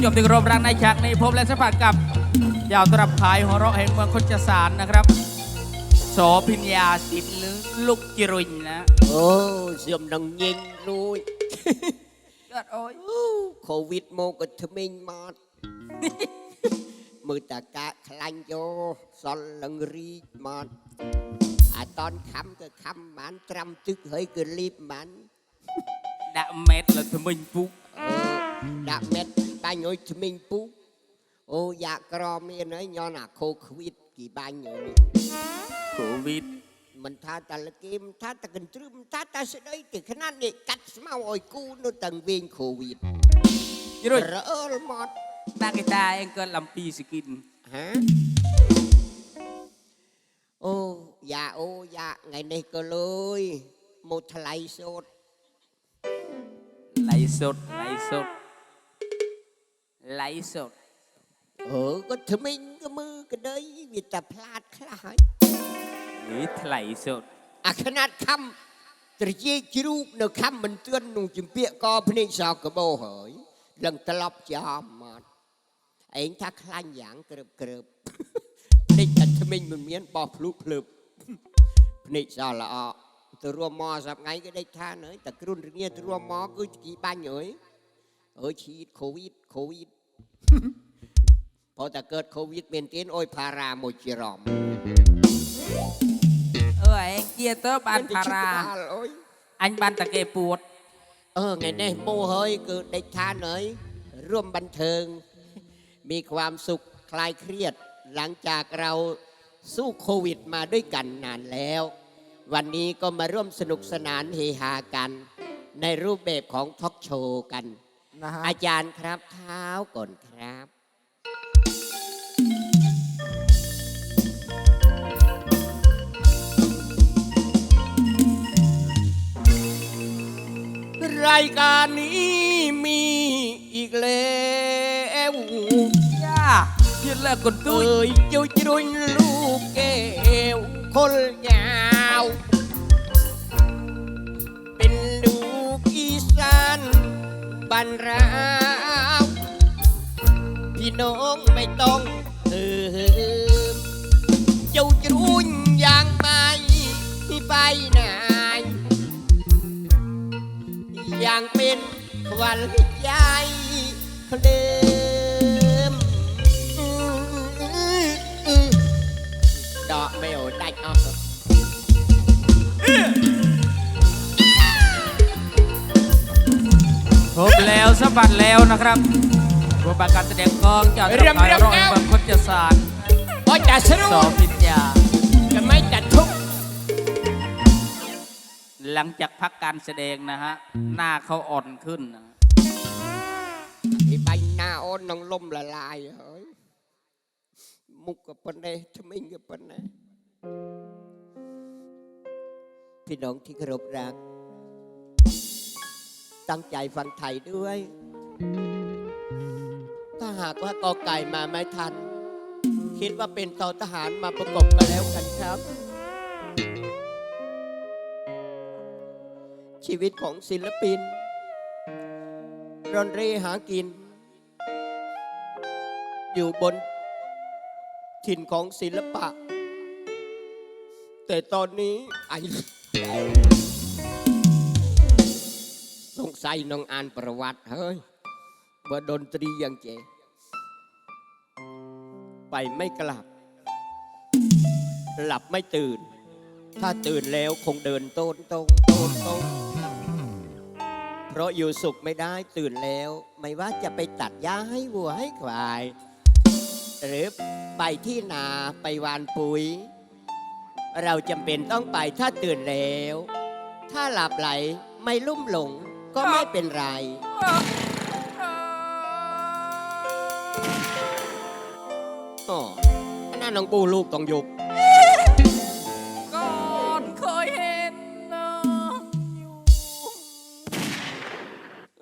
ผู้ชมที่เคารพรักในฉากนี้พบและสัมผัสกับยาวตรับขายหัวเราะแห่งเมืองคนจสารนะครับโสพิญญาสิทธิ์หรือลูกจิรุนนะ โอ้เสื่อมดังเย็นรู้ยเกิดโอ้ยโควิดโมก็ทมิงมาดมือตะกะคลังโยสอนลังรีมาดอาตอนคำก็คำมันตรำตึกเฮ้ยก็รีบมันดะเม็ดเลย បាញ់អុយធ្មេញពូអូយ៉ាក្រមានហើយញ៉នអាខូឃ្វីតគីបាញ់អុយឃូវីតមិនថាតាលគេមិនថាតាកន្ទ្រឹមមិនថាតាស្ដីទីខ្នាតនេះកាត់ស្មៅអុយគូនោះទាំងវិញឃូវីតយល់រអល់មកតាកេតាអេងកលអំពីសិគិនហាអូយ៉ាអូយ៉ាថ្ងៃនេះក៏លុយមកថ្លៃសូត្រថ្លៃសូត្រថ្លៃសូត្រ លៃសុតអូក៏ថ្មិញក៏មើក្ដីវាតែផ្លាតខ្លះហើយនេះថ្លៃសុតអាខ្នាតខំត្រជាជ្រូកនៅខំមិនទឿននឹងជំពាក់កភ្នែកស្រោកបោហើយឡើងត្រឡប់ជាអមមកឯងថាខ្លាញ់យ៉ាងក្រឹបក្រឹបតិចតែថ្មិញមិនមានបោះភ្លុកភ្លើបភ្នែកស្រោល្អទៅរួមមកសប្ងៃគេដេកថានហើយតែគ្រុនរងាទៅរួមមកគឺគីបាញ់ហើយអើយឈីតកូវីដកូវីដ ลบจอมมาเองถ้าคลานอย่างเกรบเกรบนี่จะทำไมมันเมียนปอพลุพลึบพนิสาวละอตัวรวมมอสับไงก็ได้ท่าเนยแต่กรุ่นเรียนตัวรวมมอก็กี่บ้านเหยเออชีดโควิดโควิดพอแต่เกิดโควิดเป็นเต้นโอยพาราโมจิรอมเออเองเกียร์เตอร์บานพาราโอ้ยอันบานตะเกปวด เออไงเนี่ยโมเฮยคือได้ทานเนยร่วมบันเทิง มีความสุขคลายเครียด หลังจากเราสู้โควิดมาด้วยกันนานแล้ว วันนี้ก็มาร่วมสนุกสนานเฮฮากัน ในรูปแบบของทอล์กโชว์กัน นะฮะอาจารย์ครับเท้าก่อนครับ รายการนี้มีอีกแล้วย่ายืนเลิกคนตุ้ยเอ้ยจุยรุนลูกแก้วคนยาานเราพี่น้องไม่ต้องเออเจ้าจรุนอย่างไม่ไปไหนอย่างเป็นวัญใจเขาเดิมดอกไม่โอได้ออก แล้วสมบัติแล้วนะครับรวมการแสดงกองจากตระกายร้อยเมืองคนจสารโอ้จะสรุโสปพิญญาจะไม่จัดทุกข์หลังจากพักการแสดงนะฮะ หน้าเขาอ่อนขึ้นนะที่ใบหน้าอ้อนน้องลมละลายเฮ้ยมุกกับปนเนทำไมกับปนเนพี่น้องที่เคารพรัก ตั้งใจฟังไทยด้วย ถ้าหากว่ากอไก่มาไม่ทัน คิดว่าเป็นต่อทหารมาประกบกันแล้วกันครับ ชีวิตของศิลปินรอนเร่หากิน อยู่บนถิ่นของศิลปะ แต่ตอนนี้ไอ สงสัยน้องอ่านประวัติเฮ้ยว่าดนตรีย่างเจ ไปไม่กลับ หลับไม่ตื่น ถ้าตื่นแล้วคงเดินโต้นตรงโต้นตรงเพราะอยู่สุขไม่ได้ตื่นแล้ว ไม่ว่าจะไปตัดหญ้าให้วัวให้ควาย หรือไปที่นาไปหวานปุ๋ย เราจำเป็นต้องไปถ้าตื่นแล้ว ถ้าหลับไหลไม่ลุ่มหลง ก็ไม่เป็นไร อ๋อหน้าน้องปูลูกต้องยุบก่อนเคยเห็นนะอยู่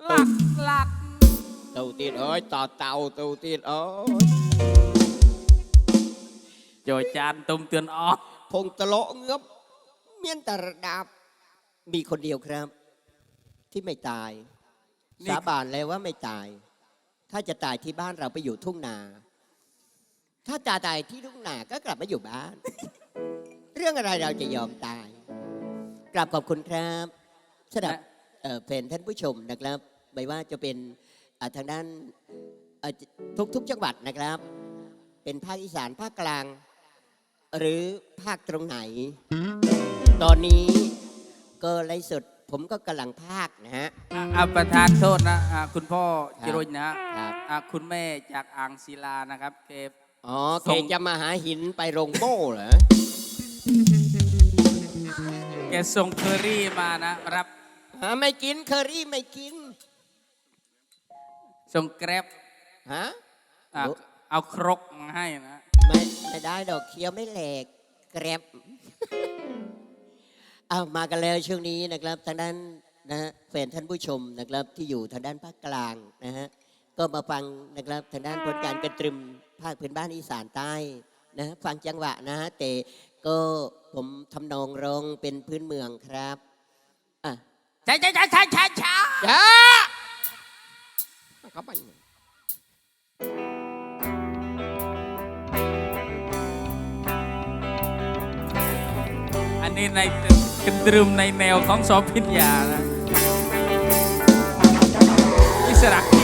หลักหลักเต่าตีนเอ้ยต่อเต่าเต่าตีนเอ้ยโจยจานตุ้มเตือนออกพงตะโละเงือบเมียนตะระดับ มีคนเดียวครับ ที่ไม่ตายสาบานแล้วว่าไม่ตาย ถ้าจะตายที่บ้านเราไปอยู่ทุ่งนา ถ้าตาตายที่ทุ่งนาก็กลับมาอยู่บ้าน เรื่องอะไรเราจะยอมตายกราบขอบคุณครับสำหรับเอ่อแฟนท่านผู้ชมนะครับไม่ว่าจะเป็นอ่าทางด้านทุกทุกๆจังหวัดนะครับ เป็นภาคอีสานภาคกลาง หรือภาคตรงไหน ตอนนี้ก็ไลฟ์สด ผมก็กำลังภาคนะฮะ อะอะประธานโทษนะอะคุณพ่อครับจิรุญนะครับ อะคุณแม่จากอ่างศิลานะครับเก็บอ๋อส่เกงจะมาหาหินไปโรงโม่เหรอ แกส่งเคอรี่มานะ รับหาไม่กินเคอรี่ไม่กิน ส่งแกร็บฮะ อะโอ้ เอาครกมาให้นะ ไม่ไม่ได้ดอกเคี้ยวไม่แหลก แกรบ เอามากันแล้วช่วงนี้นะครับทางด้านนะฮะแฟนท่านผู้ชมนะครับที่อยู่ทางด้านภาคกลางนะฮะก็มาฟังนะครับทางด้านผลการกระตรึมภาคพื้นบ้านอีสานใต้นะฮะฟังจังหวะนะฮะแต่ก็ผมทำนองร้องเป็นพื้นเมืองครับอะใช่ใช่ใช่ใช่ใช่ใช่จ้าเข้าไปอันนี้ใน กระตรึมในแนวของสอพิญญานะอิสระ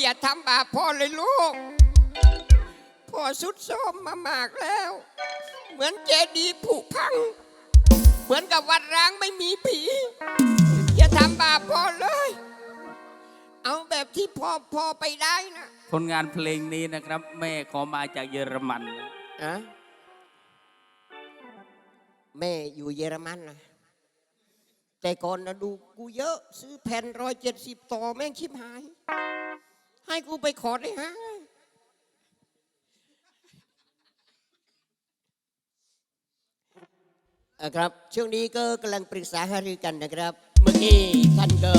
อ้ยอย่าทำบาปพ่อเลยลูก พ่อสุดโทรมมามากแล้ว เหมือนเจดีย์ผุพัง เหมือนกับวัดร้างไม่มีผี อย่าทำบาปพ่อเลย เอาแบบที่พ่อพอไปได้นะผลงานเพลงนี้นะครับ แม่ขอมาจากเยอรมันนะอะแม่อยู่เยอรมันนะแต่ก่อนนะดูกูเยอะ ซื้อแผ่นร้อยเจ็ดสิบต่อแม่งชิบหาย ให้กูไปขอได้ฮะอะครับช่วงนี้ก็กำลังปรึกษาหารือกันนะครับ เมื่อกี้ท่านก็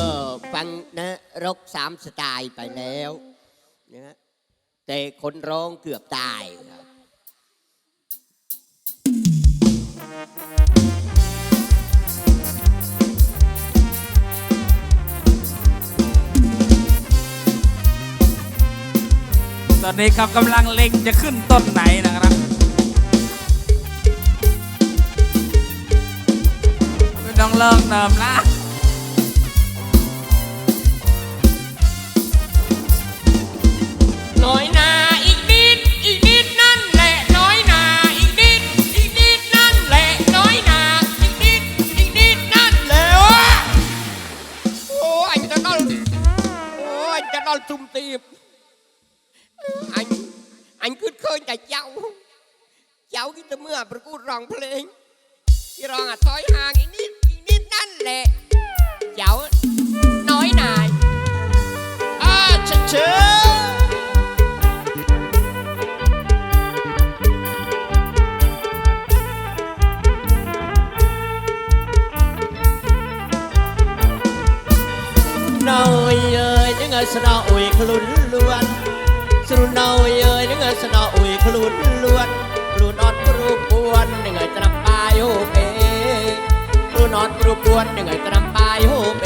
ฟังนะรกสามสไตล์ไปแล้วนะฮะแต่คนร้องเกือบตายครับ ตอนนี้เขากำลังเล็งจะขึ้นต้นไหนนะครับไม่ต้องเลิกเติมละน้อยนาอีกนิดอีกนิดนั่นแหละน้อยนาอีกนิดอีกนิดนั่นแหละน้อยนาอีกนิดอีกนิดนั่นแหละโอ้ยโอ้ยจะนอนโอ้ยจะนอนซุ่มตีบ อันอันคุ้นเคยแต่เจ้าเจ้ากินแต่เมื่อประกูดร้องเพลงที่ร้องอะถอยห่างอีกนิดอีกนิดนั่นแหละเจ้าน้อยนายอาเชเชอน้อยเอ้ยยังไงสนออุ่ยขลุนล้วน สรุนเอาเอ้ยยังไงสนออุ่ยขลุนล้วนกลูนนอนกรูปวนยังไงตรำปายโฮเปกลูนนอนกรูปวนยังไงตรำปายโฮเป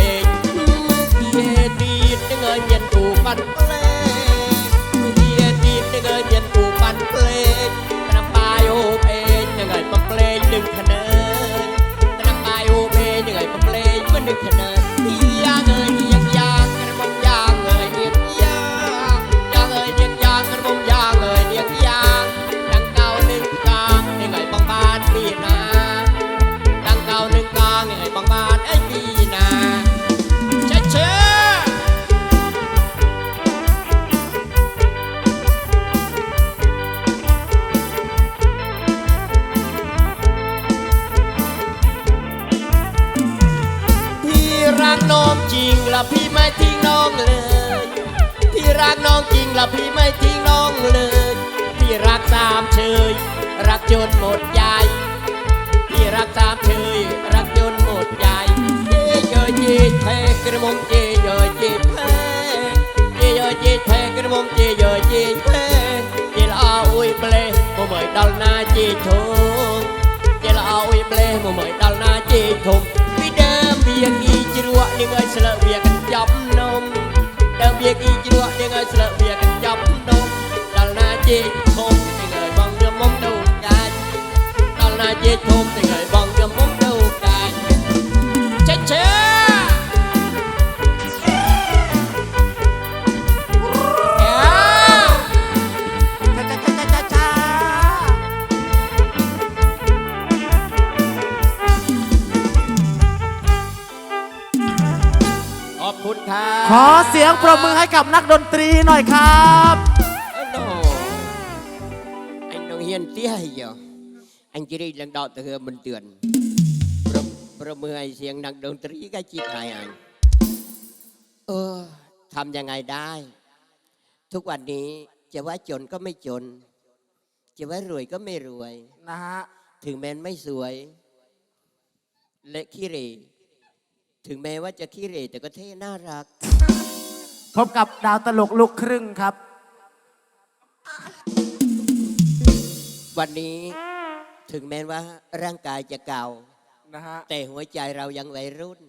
เยดีดยังไงเย็นตูปันเปลเยดีดยังไงเย็นตูปันเปล เลยพี่รักน้องจริงละพี่ไม่ทิ้งน้องเลยพี่รักตามเชยรักจนหมดใจพี่รักตามเชยรักจนหมดใจเย่เย่เย่เทกระมงเย่เย่เย่เทเย่เย่เย่เทกระมงเย่เย่เย่เทเย่ละอุ้ยเปลบ่เหมยดอลนาจีทงเย่ละอุ้ยเปลบ่เหมยดอลนาจีทงពីដើមវាងីជ្រក់នឹងឲ្យស្លើវាកញ្ចប់នំ ដើមវាគីជ្រក់នាងឲ្យស្លើកវាកញ្ចប់នំដល់ណាជីធំនាងឲ្យបងរមុំដូរកាច់ដល់ណាជីធំនាងឲ្យ ยงปรบมือให้กับนักดนตรีหน่อยครับ Ơ, no. anh đang hiền tía hay giờ anh chỉ đi lần đầu từ hừa mình tuyển pro pro mưa ai xiềng นักดนตรีก็จีบนายอันเออทำยังไงได้ ทุกวันนี้จะว่าจนก็ไม่จน จะว่ารวยก็ไม่รวย นะฮะ ถึงแม้นไม่สวย และขี้เหรถึงแม้ว่าจะขี้เหรแต่ก็เท่น่ารัก พบกับดาวตลกลูกครึ่งครับ วันนี้ถึงแม้ว่าร่างกายจะเก่า นะฮะแต่หัวใจเรายังวัยรุ่น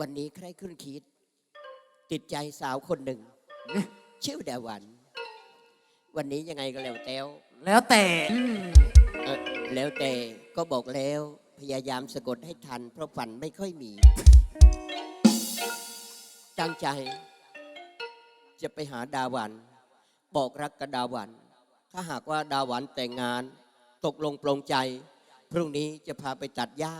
วันนี้ใครขึ้นคิด ติดใจสาวคนหนึ่ง ชื่อดาวัน วันนี้ยังไงก็แล้วแต่วแล้วแต่เอ่อแล้วแต่ก็บอกแล้วพยายามสะกดให้ทัน เพราะฝันไม่ค่อยมี ตั้งใจ จะไปหาดาวัน บอกรักกับดาวัน ถ้าหากว่าดาวันแต่งงาน ตกลงปลงใจ พรุ่งนี้จะพาไปตัดหญ้า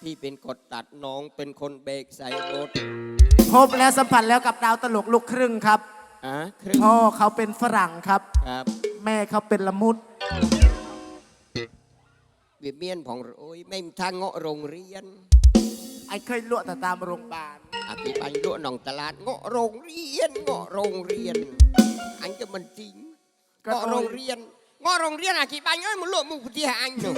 พี่เป็นกดตัดน้องเป็นคนเบรกใส่รถพบและสัมผัสแล้วกับดาวตลกลูกครึ่งครับ อะครึ่งพ่อเขาเป็นฝรั่งครับ ครับแม่เขาเป็นละมุดเบียเมียนของโอ้ยไม่มีทางเงาะโรงเรียน ไอ้เคยลวกแต่ตามโรงพยาบาลอาพี่ไปลวหนองตลาดเงาะโรงเรียนเงาะโรงเรียน อันจะมันจริงก็เงาะโอ้ยโรงเรียนเงาะโรงเรียนอากี่ปันเอ้ยมันลวมึงที่หาอันหนู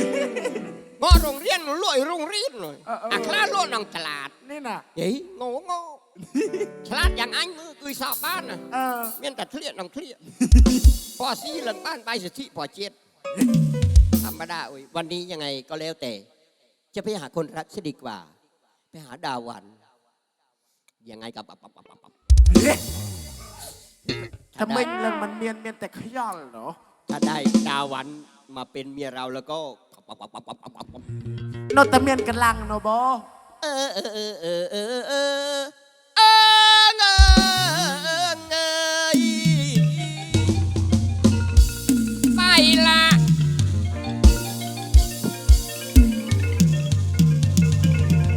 เงาะโรงเรียนมันลวโรงเรียนเลยอะคลาดลวหนองตลาดนี่น่ะเฮ้ยโง่โง่ฉลาดอย่างอันมือกุยสอบบ้านน่ะเออเมียนแต่เครียดน้องเครียดพอซีหลังบ้านไปสิทธิพอเจ็ดธรรมดาอุ้ยวันนี้ยังไงก็แล้วแต่ จะไปหาคนรักซะดีกว่า ไปหาดาวันยังไงกับปับปับปับปับปับทำไมเรื่องมันเมียนเมียนแต่ขย้อนเหรอถ้าได้ดาวันมาเป็นเมียเราแล้วก็ปับปับปับปับปับปับปับโนตะเมียนกันลังโนบอเออเออเออเออเออเออเออ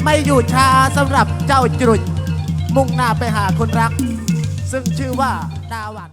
ไม่อยู่ช้าสำหรับเจ้าจุดมุ่งหน้าไปหาคนรัก ซึ่งชื่อว่าดาวัน